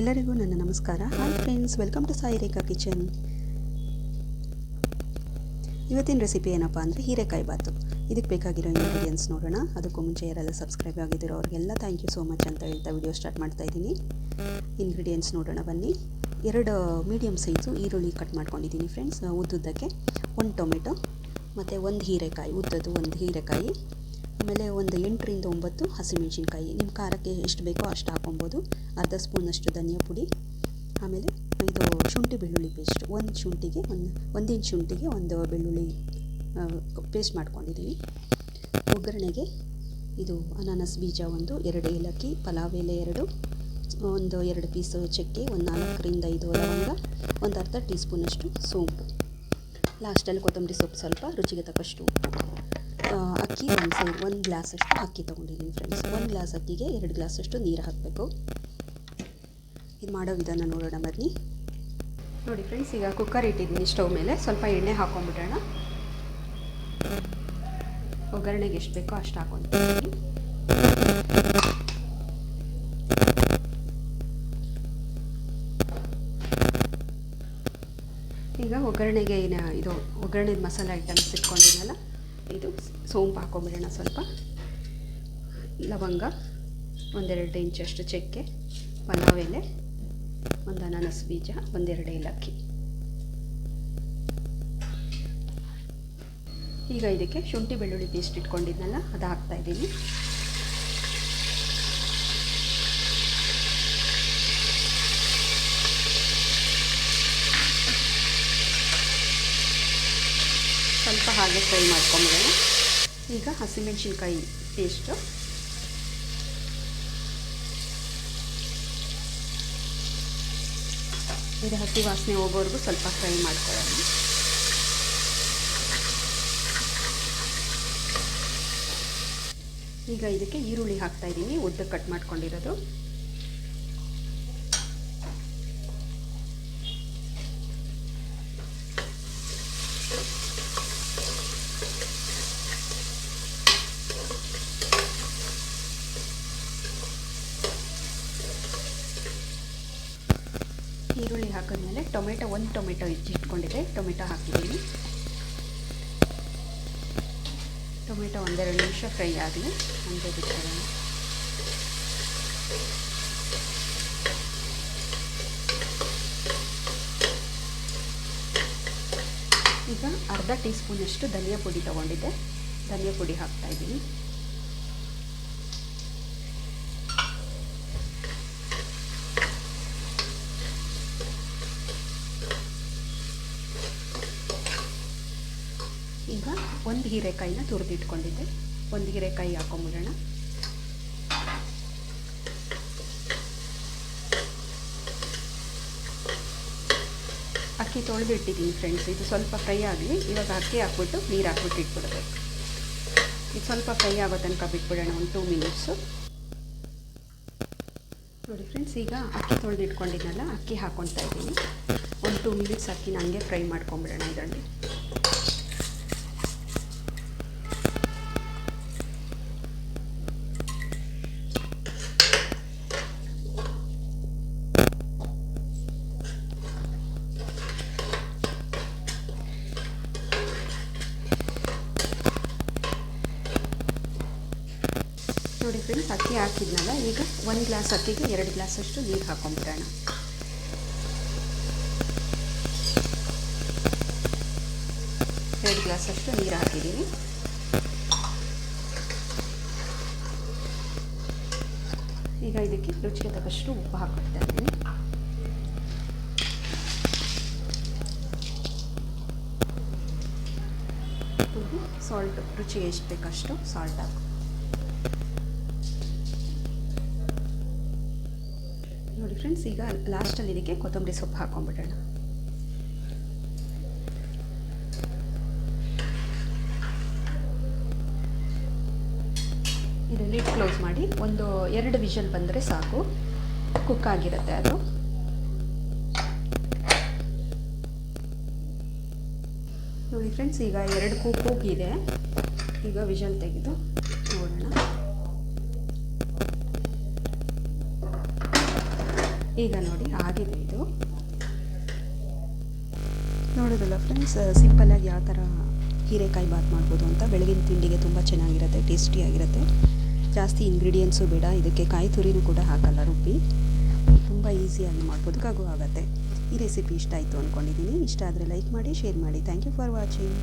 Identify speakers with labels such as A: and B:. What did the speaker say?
A: ಎಲ್ಲರಿಗೂ ನನ್ನ ನಮಸ್ಕಾರ. Hi friends welcome to Sai Rekha kitchen ಇವತ್ತಿನ ರೆಸಿಪಿ ಏನಪ್ಪ ಅಂದರೆ ಹೀರೆಕಾಯಿ ಬಾತು. ಇದಕ್ಕೆ ಬೇಕಾಗಿರೋ ಇಂಗ್ರೀಡಿಯೆಂಟ್ಸ್ ನೋಡೋಣ. ಅದಕ್ಕೂ ಮುಂಚೆ ಯಾರೆಲ್ಲ ಸಬ್ಸ್ಕ್ರೈಬ್ ಆಗಿದ್ದೀರೋ ಅವ್ರಿಗೆಲ್ಲ ಥ್ಯಾಂಕ್ ಯು ಸೋ ಮಚ್ ಅಂತ ಹೇಳ್ತಾ ವಿಡಿಯೋ ಸ್ಟಾರ್ಟ್ ಮಾಡ್ತಾ ಇದ್ದೀನಿ. ಇಂಗ್ರೀಡಿಯೆಂಟ್ಸ್ ನೋಡೋಣ ಬನ್ನಿ. ಎರಡು ಮೀಡಿಯಮ್ ಸೈಜು ಈರುಳ್ಳಿ ಕಟ್ ಮಾಡ್ಕೊಂಡಿದ್ದೀನಿ ಫ್ರೆಂಡ್ಸ್ ಉದ್ದುದ್ದಕ್ಕೆ ಒಂದು ಟೊಮೆಟೊ, ಮತ್ತು ಒಂದು ಹೀರೆಕಾಯಿ. ಉದ್ದದ್ದು ಒಂದು ಹೀರೆಕಾಯಿ. ಆಮೇಲೆ ಒಂದು ಎಂಟರಿಂದ ಒಂಬತ್ತು ಹಸಿಮೆಣಸಿನ್ಕಾಯಿ. ನಿಮ್ಮ ಖಾರಕ್ಕೆ ಎಷ್ಟು ಬೇಕೋ ಅಷ್ಟು ಹಾಕೊಬೋದು ಅರ್ಧ ಸ್ಪೂನಷ್ಟು ಧನಿಯಾ ಪುಡಿ, ಆಮೇಲೆ ಇದು ಶುಂಠಿ ಬೆಳ್ಳುಳ್ಳಿ ಪೇಸ್ಟ್. ಒಂದು ಶುಂಠಿಗೆ ಒಂದು, ಒಂದಿನ ಶುಂಠಿಗೆ ಒಂದು ಬೆಳ್ಳುಳ್ಳಿ ಪೇಸ್ಟ್ ಮಾಡ್ಕೊಂಡಿದ್ದೀನಿ ಒಗ್ಗರಣೆಗೆ ಇದು ಅನಾನಸ್ ಬೀಜ ಒಂದು, ಎರಡು ಏಲಕ್ಕಿ, ಪಲಾವ್ ಎಲೆ ಎರಡು, ಒಂದು ಎರಡು ಪೀಸು ಚಕ್ಕೆ, ಒಂದು ನಾಲ್ಕರಿಂದ ಐದು ಲವಂಗ, ಒಂದು ಅರ್ಧ ಟೀ ಸ್ಪೂನಷ್ಟು ಸೋಂಪು ಲಾಸ್ಟಲ್ಲಿ ಕೊತ್ತಂಬರಿ ಸೊಪ್ಪು ಸ್ವಲ್ಪ ರುಚಿಗೆ ತಕ್ಕಷ್ಟು ಉಪ್ಪು. ಅಕ್ಕಿ ಒಂದು ಸೈಡ್ ಒಂದು ಗ್ಲಾಸಷ್ಟು ಅಕ್ಕಿ ತೊಗೊಂಡಿದ್ದೀನಿ ಫ್ರೆಂಡ್ಸ್ ಒಂದು ಗ್ಲಾಸ್ ಅಕ್ಕಿಗೆ ಎರಡು ಗ್ಲಾಸಷ್ಟು ನೀರು ಹಾಕಬೇಕು. ಇದು ಮಾಡೋ ವಿಧಾನ ನೋಡೋಣ ಬನ್ನಿ. ನೋಡಿ ಫ್ರೆಂಡ್ಸ್ ಈಗ ಕುಕ್ಕರ್ ಇಟ್ಟಿದ್ದೀನಿ ಸ್ಟೌವ್ ಮೇಲೆ. ಸ್ವಲ್ಪ ಎಣ್ಣೆ ಹಾಕೊಂಡ್ಬಿಡೋಣ. ಒಗ್ಗರಣೆಗೆ ಎಷ್ಟು ಬೇಕೋ ಅಷ್ಟು ಹಾಕೊಂಡು ಈಗ ಒಗ್ಗರಣೆಗೆ ಏನು ಇದು ಒಗ್ಗರಣೆದ ಮಸಾಲೆ ಐಟಮ್ಸ್ ಇಟ್ಕೊಂಡಿದ್ನಲ್ಲ? ಇದು ಸೋಂಪು ಹಾಕೊಂಬಿಡೋಣ ಸ್ವಲ್ಪ. ಲವಂಗ ಒಂದೆರಡು ಇಂಚಷ್ಟು ಚಕ್ಕೆ ಪಲಾವ್ ಎಲೆ ಒಂದು ಅನಾನಸ್ ಬೀಜ, ಒಂದೆರಡು ಏಲಕ್ಕಿ. ಈಗ ಇದಕ್ಕೆ ಶುಂಠಿ ಬೆಳ್ಳುಳ್ಳಿ ಪೇಸ್ಟ್ ಇಟ್ಕೊಂಡಿದ್ನಲ್ಲ ಅದು ಹಾಕ್ತಾ ಸ್ವಲ್ಪ ಹಾಗೆ ಫ್ರೈ ಮಾಡ್ಕೊಂಬಿಡೋಣ. ಈಗ ಹಸಿಮೆಣಸಿನ್ಕಾಯಿ ಪೇಸ್ಟು ಇದು ಹಸಿ ವಾಸನೆ ಹೋಗೋವರೆಗೂ ಸ್ವಲ್ಪ ಫ್ರೈ ಮಾಡ್ಕೊಳ್ಳೋಣ. ಈಗ ಇದಕ್ಕೆ ಈರುಳ್ಳಿ ಹಾಕ್ತಾ ಇದ್ದೀನಿ, ಉದ್ದ ಕಟ್ ಮಾಡ್ಕೊಂಡಿರೋದು. ಈರುಳ್ಳಿ ಹಾಕಿದ್ಮೇಲೆ ಟೊಮೆಟೊ, ಒಂದು ಟೊಮೆಟೊ ಹೆಚ್ಚಿಟ್ಕೊಂಡಿದ್ದೆ ಟೊಮೆಟೊ ಹಾಕಿದ್ದೀನಿ. ಟೊಮೆಟೊ ಒಂದೆರಡು ನಿಮಿಷ ಫ್ರೈ ಆಗಲಿ ಹಂಗೆ ಬಿಟ್ಕೊಳ್ಳೋಣ ಈಗ ಅರ್ಧ ಟೀ ಸ್ಪೂನಷ್ಟು ಧನಿಯಾ ಪುಡಿ ತೊಗೊಂಡಿದ್ದೆ. ಧನಿಯಾ ಪುಡಿ ಹಾಕ್ತಾ ಇದ್ದೀನಿ ಈಗ ಒಂದು ಹೀರೆಕಾಯಿನ ತುರಿದಿಟ್ಕೊಂಡಿದ್ದೆ. ಒಂದು ಹೀರೆಕಾಯಿ ಹಾಕೊಂಬಿಡೋಣ. ಅಕ್ಕಿ ತೊಳೆದಿಟ್ಟಿದ್ದೀನಿ ಫ್ರೆಂಡ್ಸ್ ಇದು ಸ್ವಲ್ಪ ಫ್ರೈ ಆಗಲಿ. ಇವಾಗ ಅಕ್ಕಿ ಹಾಕ್ಬಿಟ್ಟು ನೀರು ಹಾಕ್ಬಿಟ್ಟು ಇಟ್ಬಿಡ್ಬೇಕು. ಇದು ಸ್ವಲ್ಪ ಫ್ರೈ ಆಗೋ ತನಕ ಬಿಟ್ಬಿಡೋಣ, ಒಂದು ಟೂ ಮಿನಿಟ್ಸು ನೋಡಿ ಫ್ರೆಂಡ್ಸ್ ಈಗ ಅಕ್ಕಿ ತೊಳೆದು ಇಟ್ಕೊಂಡಿದ್ನಲ್ಲ ಅಕ್ಕಿ ಹಾಕ್ಕೊತಾ ಇದ್ದೀನಿ. ಒಂದು ಟೂ ಮಿನಿಟ್ಸ್ ಅಕ್ಕಿನ ಹಂಗೆ ಫ್ರೈ ಮಾಡ್ಕೊಂಬಿಡೋಣ ಇದರಲ್ಲಿ. ನೋಡಿ ಫ್ರೆಂಡ್ಸ್ ಅಕ್ಕಿ ಹಾಕಿದ್ನಲ್ಲ, ಈಗ ಒಂದು ಗ್ಲಾಸ್ ಅಕ್ಕಿಗೆ ಎರಡು ಗ್ಲಾಸಷ್ಟು ನೀರು ಹಾಕೊಂಬಿಡೋಣ ಎರಡು ಗ್ಲಾಸಷ್ಟು ನೀರು ಹಾಕಿದ್ದೀನಿ. ಈಗ ಇದಕ್ಕೆ ರುಚಿಗೆ ತಕ್ಕಷ್ಟು ಉಪ್ಪು ಹಾಕ್ಬಿಡ್ತಾ ಇದ್ದೀನಿ. ಸಾಲ್ಟ್ ರುಚಿಗೆ ಎಷ್ಟು ಬೇಕಷ್ಟು ಸಾಲ್ಟ್ ಹಾಕು. ಫ್ರೆಂಡ್ಸ್ ಈಗ ಲಾಸ್ಟಲ್ಲಿ ಇದಕ್ಕೆ ಕೊತ್ತಂಬರಿ ಸೊಪ್ಪು ಹಾಕೊಂಡ್ಬಿಡೋಣ. ಇದು ಲಿಡ್ ಕ್ಲೋಸ್ ಮಾಡಿ ಒಂದು ಎರಡು ವಿಷಲ್ ಬಂದರೆ ಸಾಕು. ಕುಕ್ ಆಗಿರುತ್ತೆ ಅದು. ನೋಡಿ ಫ್ರೆಂಡ್ಸ್ ಈಗ ಎರಡು ಕುಕ್ ಇದೆ ಈಗ ವಿಷಲ್ ತೆಗೆದು ಈಗ ನೋಡಿ, ಆಗಿದೆ ಇದು. ನೋಡೋದಲ್ಲ ಫ್ರೆಂಡ್ಸ್ ಸಿಂಪಲ್ಲಾಗಿ ಯಾವ ಥರ ಹೀರೆಕಾಯಿ ಬಾತ್ ಮಾಡ್ಬೋದು ಅಂತ. ಬೆಳಗಿನ ತಿಂಡಿಗೆ ತುಂಬ ಚೆನ್ನಾಗಿರುತ್ತೆ ಟೇಸ್ಟಿಯಾಗಿರುತ್ತೆ ಜಾಸ್ತಿ ಇಂಗ್ರೀಡಿಯೆಂಟ್ಸು ಬೇಡ, ಇದಕ್ಕೆ ಕಾಯಿ ತುರಿನೂ ಕೂಡ ಹಾಕಲ್ಲ ರುಬ್ಬಿ. ತುಂಬ ಈಸಿಯಾಗಿ ಮಾಡ್ಬೋದು ಕಗು ಆಗುತ್ತೆ ಈ ರೆಸಿಪಿ ಇಷ್ಟ ಆಯಿತು ಅಂದ್ಕೊಂಡಿದ್ದೀನಿ ಇಷ್ಟ ಆದರೆ ಲೈಕ್ ಮಾಡಿ ಶೇರ್ ಮಾಡಿ. Thank you for watching